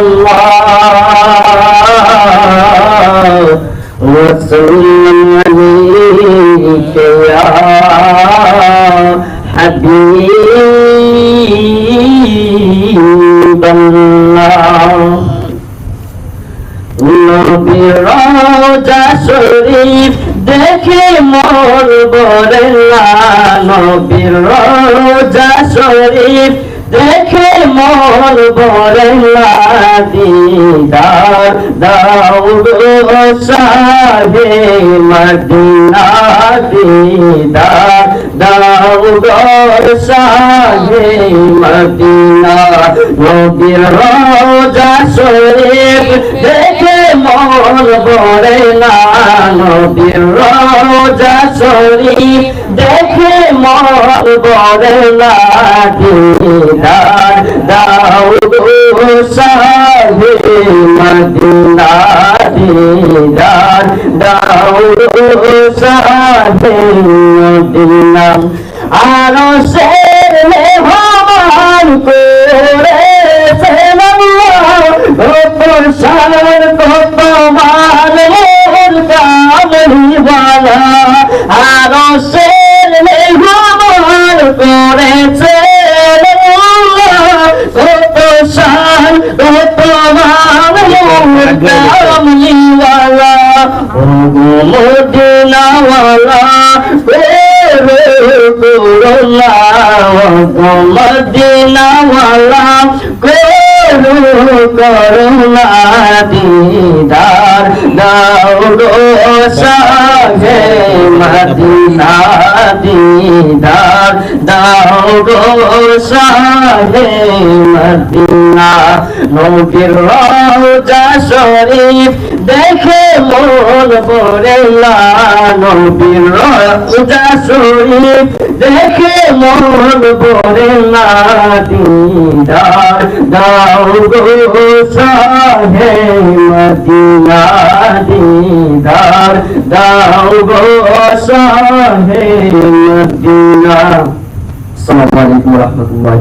الله وسلم عليك يا حبيب الله নবীর রোজা শরীফ দেখে মোর বরেলা নবীর রোজা শরীফ দেখে মোর বরেলা দিদার গো সাহে মদিনা দিদার গো সাহে মদিনা। নবীর রোজা শরীফ দেখে মন বড়ে না, নবীর রোজা শরীফ দেখে বড়ে না দিদার দাও গো সাহে মদিনা দিদার দাও গো সাহে মদিনা। আরও শের মেহমান করে সার কত মালের কামড়িওয়ালা আরও শের মেহমান করেছে কত সার কত ও মদিনাওয়ালা করুণা মদিনাওয়ালা করু করুণা দিদার দাও গো সাহে মদিনা দিদার দাও গো সাহে মদিনা। নবীর রওজা শরীফ দেখে মন পড়েলা নবীর রওজা শরীফ দেখে মন পড়েলা দিদার দাও গো সাহে মদিনা। দিদার দাও গো সাহে মদিনা। আসসালামু আলাইকুম ওয়া